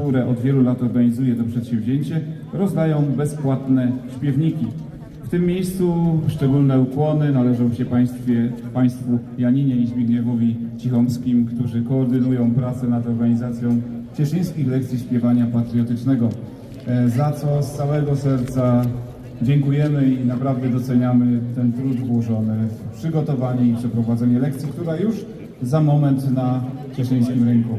które od wielu lat organizuje to przedsięwzięcie, rozdają bezpłatne śpiewniki. W tym miejscu szczególne ukłony należą się państwie, Państwu Janinie i Zbigniewowi Cichomskim, którzy koordynują pracę nad organizacją cieszyńskich lekcji śpiewania patriotycznego, e, za co z całego serca dziękujemy i naprawdę doceniamy ten trud włożony w przygotowanie i przeprowadzenie lekcji, która już za moment na cieszyńskim rynku.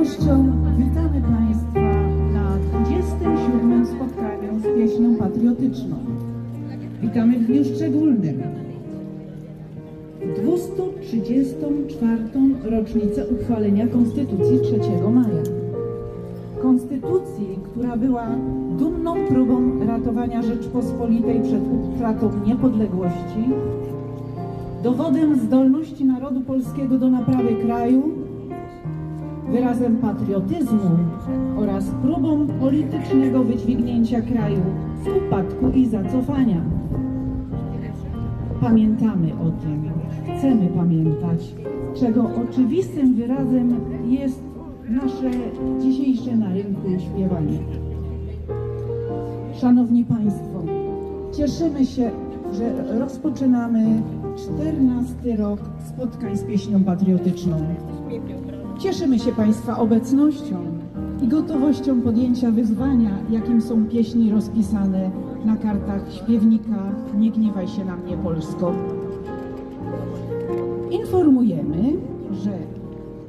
Radością witamy Państwa na 27. spotkaniu z pieśnią patriotyczną. Witamy w dniu szczególnym. w 234. rocznicę uchwalenia Konstytucji 3 maja. Konstytucji, która była dumną próbą ratowania Rzeczpospolitej przed utratą niepodległości, dowodem zdolności narodu polskiego do naprawy kraju, wyrazem patriotyzmu oraz próbą politycznego wydźwignięcia kraju z upadku i zacofania. Pamiętamy o tym, chcemy pamiętać, czego oczywistym wyrazem jest nasze dzisiejsze na rynku śpiewanie. Szanowni Państwo, cieszymy się, że rozpoczynamy 14 rok spotkań z pieśnią patriotyczną. Cieszymy się Państwa obecnością i gotowością podjęcia wyzwania, jakim są pieśni rozpisane na kartach śpiewnika Nie gniewaj się na mnie Polsko. Informujemy, że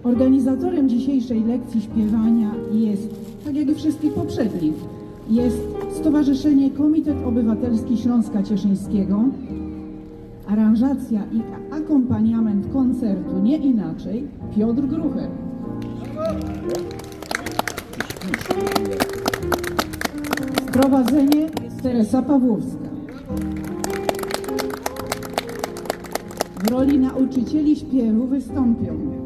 organizatorem dzisiejszej lekcji śpiewania jest, tak jak i wszystkich poprzednich, jest Stowarzyszenie Komitet Obywatelski Śląska Cieszyńskiego, aranżacja i akompaniament koncertu nie inaczej Piotr Grucher. Prowadzenie Teresa Pawłowska. W roli nauczycieli śpiewu wystąpią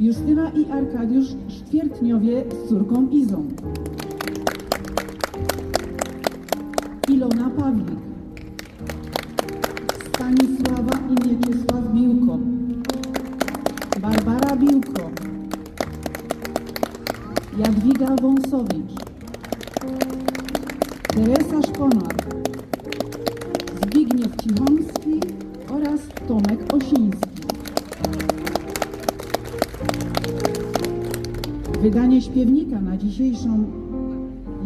Justyna i Arkadiusz Sztwiertniowie z córką Izą. Ilona Pawlik. Stanisława i Mieczysław Biłko. Barbara Biłko. Jadwiga Wąsowicz. Teresa Szponar. Zbigniew Cichomski oraz Tomek Osiński. Wydanie śpiewnika na dzisiejszą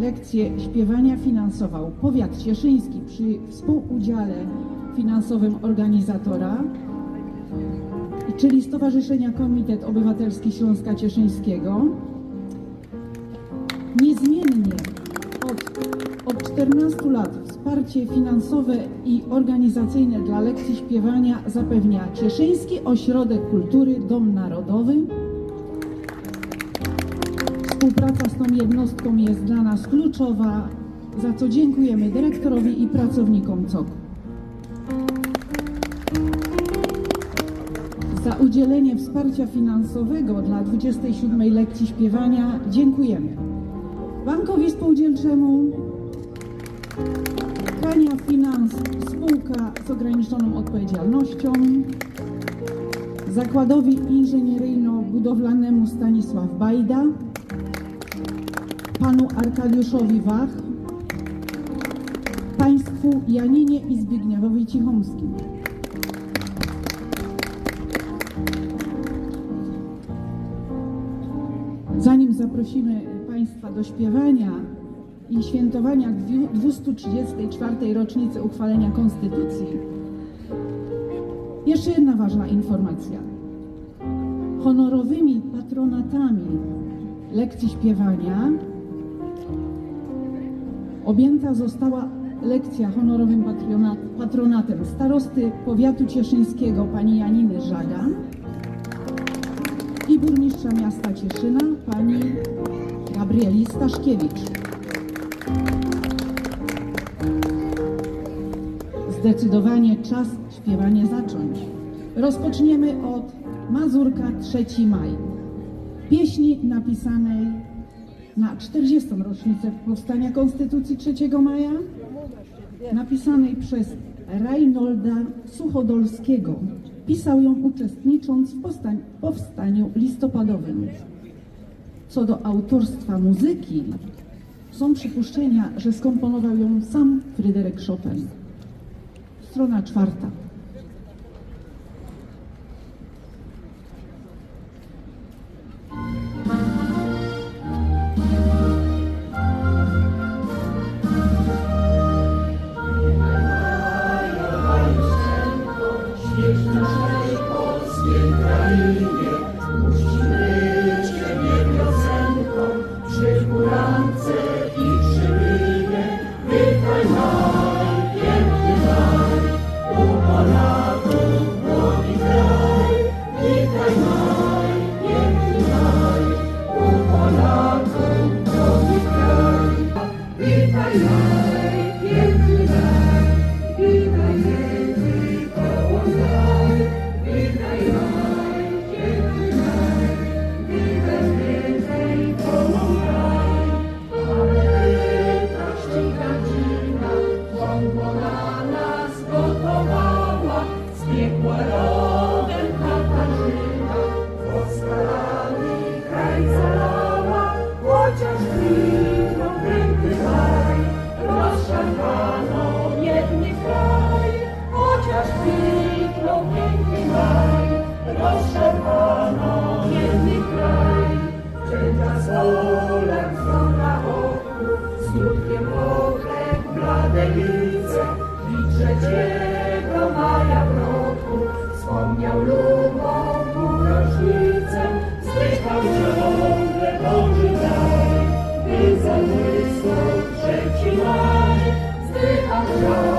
lekcję śpiewania finansował powiat cieszyński przy współudziale finansowym organizatora, czyli Stowarzyszenia Komitet Obywatelski Śląska Cieszyńskiego. Niezmiennie od, od 14 lat wsparcie finansowe i organizacyjne dla lekcji śpiewania zapewnia Cieszyński Ośrodek Kultury Dom Narodowy, Współpraca z tą jednostką jest dla nas kluczowa, za co dziękujemy dyrektorowi i pracownikom COK. Za udzielenie wsparcia finansowego dla 27. lekcji śpiewania dziękujemy Bankowi Spółdzielczemu, Kania Finans, spółka z ograniczoną odpowiedzialnością, Zakładowi Inżynieryjno-Budowlanemu Stanisław Bajda, panu Arkadiuszowi Wach, państwu Janinie i Zbigniewowi Cichomskim. Zanim zaprosimy Państwa do śpiewania i świętowania dwu- 234. rocznicy uchwalenia Konstytucji, jeszcze jedna ważna informacja. Honorowymi patronatami lekcji śpiewania objęta została lekcja honorowym patrona- patronatem starosty powiatu cieszyńskiego pani Janiny Żagan i burmistrza miasta Cieszyna pani Gabrieli Staszkiewicz. Zdecydowanie czas śpiewanie zacząć. Rozpoczniemy od Mazurka 3 maj. Pieśni napisanej na 40. rocznicę powstania Konstytucji 3 maja, napisanej przez Reinolda Suchodolskiego. Pisał ją uczestnicząc w powstaniu listopadowym. Co do autorstwa muzyki, są przypuszczenia, że skomponował ją sam Fryderyk Chopin. Strona czwarta. Solek na oku, smutkiem okręg blade lice. I trzeciego maja w roku. Wspomniał lubą rocznicę, zdychał ciągle Boży daj, by zabłysnął trzeci maj, ciągle